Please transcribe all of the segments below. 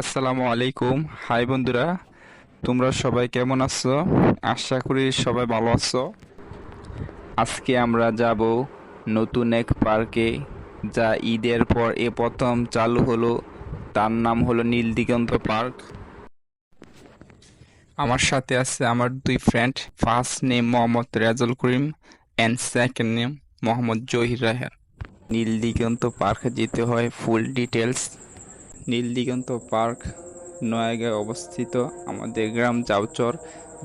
আসসালামু আলাইকুম। হাই বন্ধুরা, তোমরা সবাই কেমন আছো? আশা করি সবাই ভালো আছো। আজকে আমরা যাব নতুন এক পার্কে, যা ঈদের পর এ প্রথম চালু হলো। তার নাম হলো নীল দিগন্ত পার্ক। আমার সাথে আছে আমার দুই friend first name Mohammad Rezal Karim and second name Mohammad Zahir Raher Nil Diganta পার্কে যেতে হয় ফুল ডিটেলস নীলদিগন্ত পার্ক নয়াগাঁয় অবস্থিত আমাদের গ্রাম জাউচর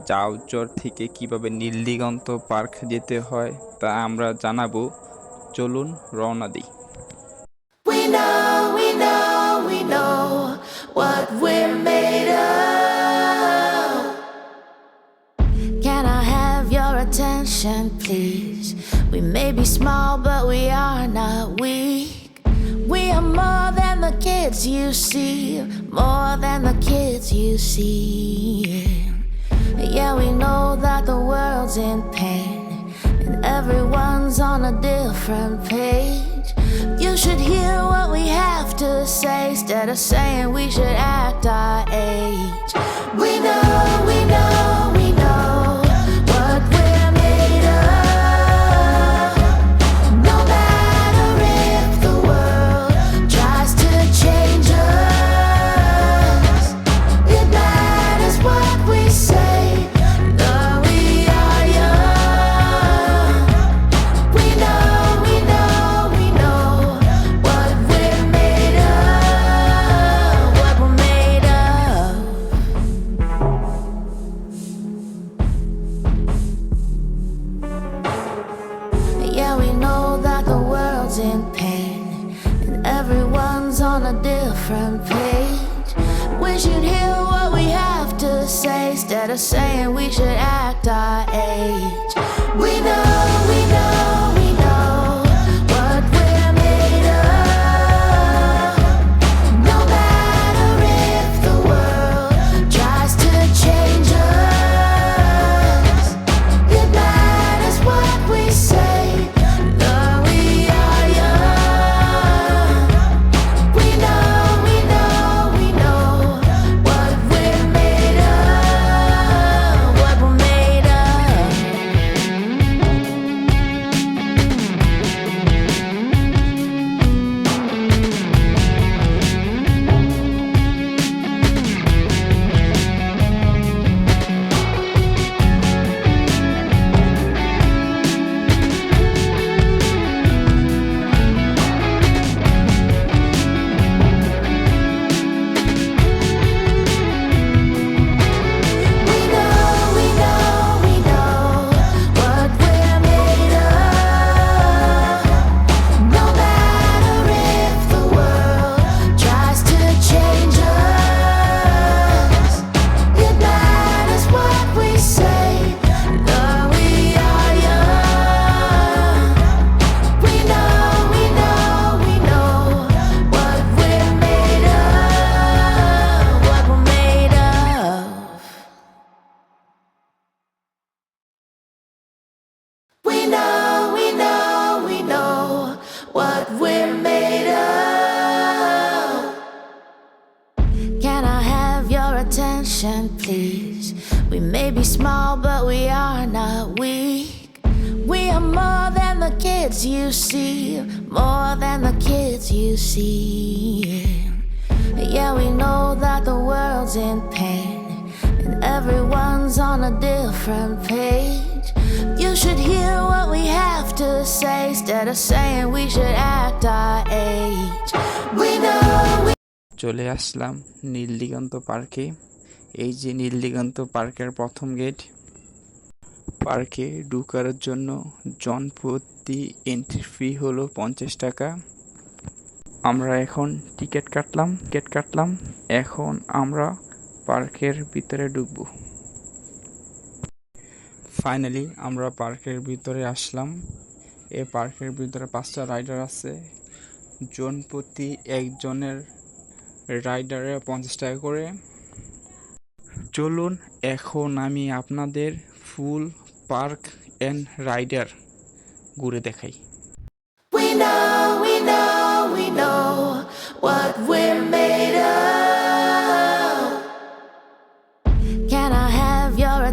জাউচর থেকে কীভাবে নীলদিগন্ত পার্ক যেতে হয় তা আমরা জানাব। চলুন রওনা দিই। Please, we may be small, but we are not weak. We are more than the kids you see, more than the kids you see. Yeah, we know that the world's in pain, and everyone's on a different page. You should hear what we have to say instead of saying we should act our age. We know, we know, a different page. We should hear what we have to say instead of saying we should act our age. We attention, please? We may be small, but we are not weak. We are more than the kids you see, more than the kids you see. Yeah, we know that the world's in pain and everyone's on a different page. You should hear what we have to say instead of saying we should act our age. We know we চলে আসলাম নীল দিগন্ত পার্কে এই যে নীল দিগন্ত পার্কের প্রথম gate, পার্কে ঢুকার জন্য জনপ্রতি এন্ট্রি ফি হলো পঞ্চাশ টাকা। আমরা এখন টিকিট কাটলাম টিকিট কাটলাম। এখন আমরা পার্কের ভিতরে ঢুকবো। ফাইনালি আমরা পার্কের ভিতরে আসলাম। এই পার্কের ভিতরে পাঁচটা রাইডার আছে। জন প্রতি একজনের রাইডারে পঞ্চাশ টাকা করে। চলুন এখন আমি আপনাদের ফুল পার্ক অ্যান্ড রাইডার ঘুরে দেখাই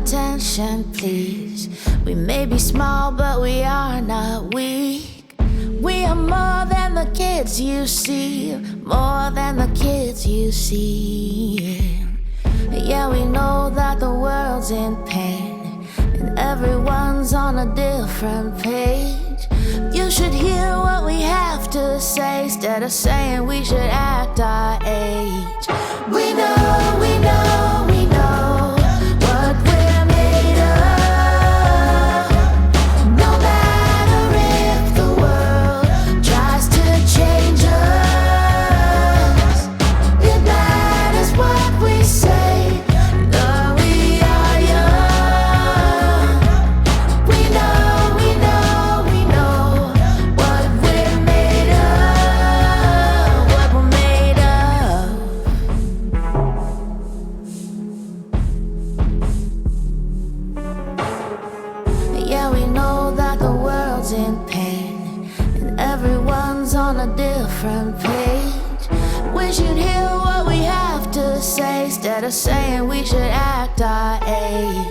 attention, please. We may be small, but we are not weak. We are more than the kids you see, more than the kids you see. yeah. Yeah, we know that the world's in pain, and everyone's on a different page. You should hear what we have to say instead of saying we should act our age. On a different page. Wish you'd hear what we have to say instead of saying we should act our age.